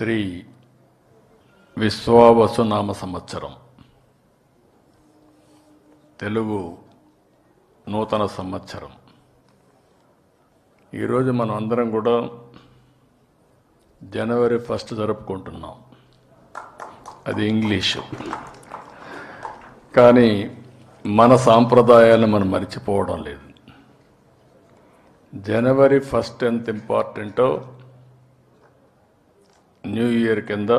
శ్రీ విశ్వావసునామ సంవత్సరం. తెలుగు నూతన సంవత్సరం. ఈరోజు మనం అందరం కూడా జనవరి ఫస్ట్ జరుపుకుంటున్నాం. అది ఇంగ్లీషు. కానీ మన సాంప్రదాయాలను మనం మర్చిపోవడం లేదు. జనవరి ఫస్ట్ ఎంత ఇంపార్టెంటో న్యూ ఇయర్ కింద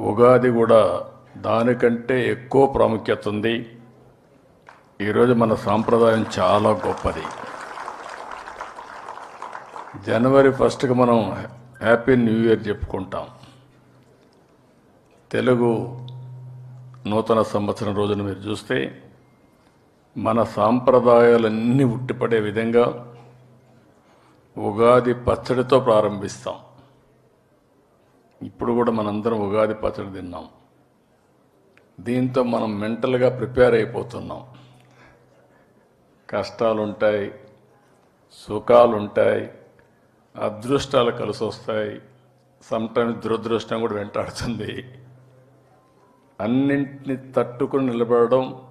ఉగాది కూడా దానికంటే ఎక్కువ ప్రాముఖ్యత ఉంది. ఈరోజు మన సాంప్రదాయం చాలా గొప్పది. జనవరి ఫస్ట్కి మనం హ్యాపీ న్యూ ఇయర్ చెప్పుకుంటాం. తెలుగు నూతన సంవత్సరం రోజున మీరు చూస్తే మన సాంప్రదాయాలన్నీ ఉట్టిపడే విధంగా ఉగాది పచ్చడితో ప్రారంభిస్తాం. ఇప్పుడు కూడా మనందరం ఉగాది పచ్చడి తిన్నాం. దీంతో మనం మెంటల్గా ప్రిపేర్ అయిపోతున్నాం. కష్టాలు ఉంటాయి సుఖాలు ఉంటాయి అదృష్టాలు కలిసి వస్తాయి సమ్టైమ్స్ దురదృష్టం కూడా వెంటాడుతుంది. అన్నింటిని తట్టుకుని నిలబడడం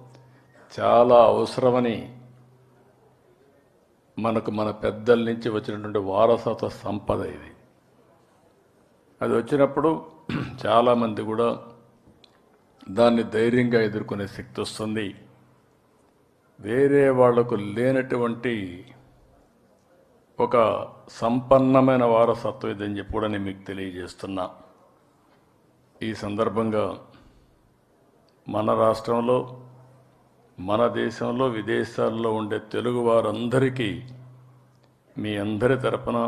చాలా అవసరమని మనకు మన పెద్దల నుంచి వచ్చినటువంటి వారసత్వ సంపద ఇది. అది వచ్చినప్పుడు చాలామంది కూడా దాన్ని ధైర్యంగా ఎదుర్కొనే శక్తి వస్తుంది. వేరే వాళ్ళకు లేనటువంటి ఒక సంపన్నమైన వారసత్వం ఇదని చెప్పి కూడా నేను మీకు తెలియజేస్తున్నా. ఈ సందర్భంగా మన రాష్ట్రంలో మన దేశంలో విదేశాల్లో ఉండే తెలుగు వారందరికీ మీ అందరి తరపున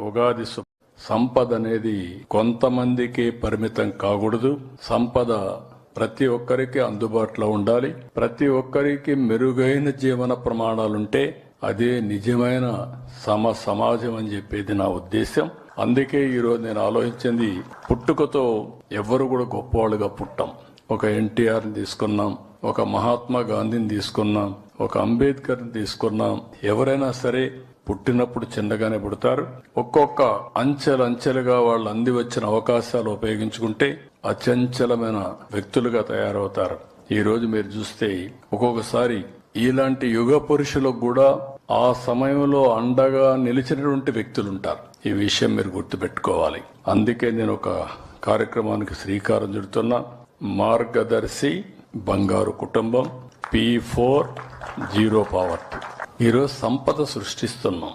ఉగాది సు సంపద అనేది కొంతమందికి పరిమితం కాకూడదు. సంపద ప్రతి ఒక్కరికి అందుబాటులో ఉండాలి. ప్రతి ఒక్కరికి మెరుగైన జీవన ప్రమాణాలుంటే అదే నిజమైన సమ సమాజం అని చెప్పేది నా ఉద్దేశం అందుకే ఈరోజు నేను ఆలోచించింది పుట్టుకతో ఎవ్వరు కూడా గొప్పవాళ్ళుగా పుట్టాం. ఒక ఎన్టీఆర్ని తీసుకున్నాం ఒక మహాత్మా గాంధీని తీసుకున్నాం ఒక అంబేద్కర్ని తీసుకున్నాం. ఎవరైనా సరే పుట్టినప్పుడు చిన్నగానే పుడతారు. ఒక్కొక్క అంచెలంచెలుగా వాళ్ళు అంది వచ్చిన అవకాశాలు ఉపయోగించుకుంటే అచంచలమైన వ్యక్తులుగా తయారవుతారు. ఈ రోజు మీరు చూస్తే ఒక్కొక్కసారి ఇలాంటి యుగ పురుషులకు కూడా ఆ సమయంలో అండగా నిలిచినటువంటి వ్యక్తులు ఉంటారు ఈ విషయం మీరు గుర్తుపెట్టుకోవాలి. అందుకే నేను ఒక కార్యక్రమానికి శ్రీకారం చుడుతున్నా. మార్గదర్శి బంగారు కుటుంబం పి ఫోర్ జీరో పావర్టీ ఈరోజు సంపద సృష్టిస్తున్నాం.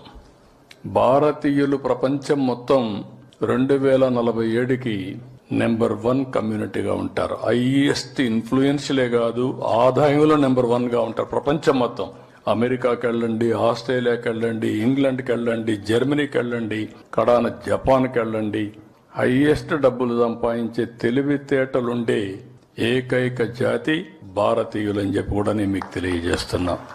భారతీయులు ప్రపంచం మొత్తం రెండు వేల నలభై ఏడుకి నెంబర్ వన్ కమ్యూనిటీగా ఉంటారు. హైయెస్ట్ ఇన్ఫ్లుయెన్షియలే కాదు ఆదాయంలో నెంబర్ వన్గా ఉంటారు ప్రపంచం మొత్తం. అమెరికాకి వెళ్ళండి ఆస్ట్రేలియాకి వెళ్ళండి ఇంగ్లాండ్కి వెళ్ళండి జర్మనీకి వెళ్ళండి కడాన జపాన్కి వెళ్ళండి. హైయెస్ట్ డబ్బులు సంపాదించే తెలివితేటలుండే ఏకైక జాతి భారతీయులని చెప్పి కూడా నేను మీకు తెలియజేస్తున్నాను